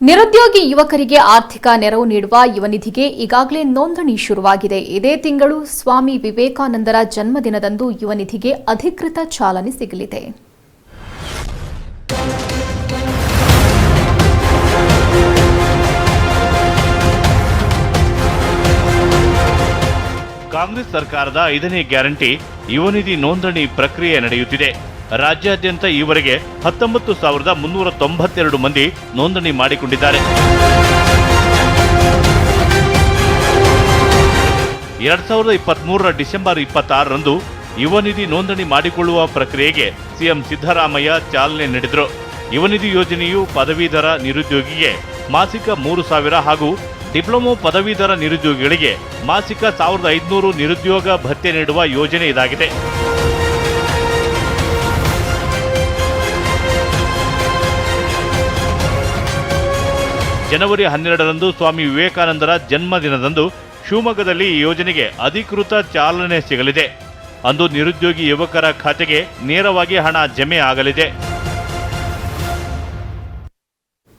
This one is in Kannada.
ನಿರುದ್ಯೋಗಿ ಯುವಕರಿಗೆ ಆರ್ಥಿಕ ನೆರವು ನೀಡುವ ಯುವನಿಧಿಗೆ ಈಗಾಗಲೇ ನೋಂದಣಿ ಶುರುವಾಗಿದೆ. ಇದೇ ತಿಂಗಳು ಸ್ವಾಮಿ ವಿವೇಕಾನಂದರ ಜನ್ಮದಿನದಂದು ಯುವನಿಧಿಗೆ ಅಧಿಕೃತ ಚಾಲನೆ ಸಿಗಲಿದೆ. ಕಾಂಗ್ರೆಸ್ ಸರ್ಕಾರದ ಐದನೇ ಗ್ಯಾರಂಟಿ ಯುವನಿಧಿ ನೋಂದಣಿ ಪ್ರಕ್ರಿಯೆ ನಡೆಯುತ್ತಿದೆ. ರಾಜ್ಯಾದ್ಯಂತ ಈವರೆಗೆ ಹತ್ತೊಂಬತ್ತು ಸಾವಿರದ ಮುನ್ನೂರ ತೊಂಬತ್ತೆರಡು ಮಂದಿ ನೋಂದಣಿ ಮಾಡಿಕೊಂಡಿದ್ದಾರೆ. ಎರಡ್ ಸಾವಿರದ ಇಪ್ಪತ್ಮೂರರ ಡಿಸೆಂಬರ್ ಇಪ್ಪತ್ತಾರರಂದು ಯುವನಿಧಿ ನೋಂದಣಿ ಮಾಡಿಕೊಳ್ಳುವ ಪ್ರಕ್ರಿಯೆಗೆ ಸಿಎಂ ಸಿದ್ದರಾಮಯ್ಯ ಚಾಲನೆ ನೀಡಿದರು. ಯುವನಿಧಿ ಯೋಜನೆಯು ಪದವೀಧರ ನಿರುದ್ಯೋಗಿಗೆ ಮಾಸಿಕ ಮೂರು ಸಾವಿರ ಹಾಗೂ ಡಿಪ್ಲೊಮೊ ಪದವೀಧರ ನಿರುದ್ಯೋಗಿಗಳಿಗೆ ಮಾಸಿಕ ಸಾವಿರದ ಐದುನೂರು ನಿರುದ್ಯೋಗ ಭತ್ಯೆ ನೀಡುವ ಯೋಜನೆ ಇದಾಗಿದೆ. ಜನವರಿ ಹನ್ನೆರಡರಂದು ಸ್ವಾಮಿ ವಿವೇಕಾನಂದರ ಜನ್ಮದಿನದಂದು ಶಿವಮೊಗ್ಗದಲ್ಲಿ ಈ ಯೋಜನೆಗೆ ಅಧಿಕೃತ ಚಾಲನೆ ಸಿಗಲಿದೆ. ಅಂದು ನಿರುದ್ಯೋಗಿ ಯುವಕರ ಖಾತೆಗೆ ನೇರವಾಗಿ ಹಣ ಜಮೆ ಆಗಲಿದೆ.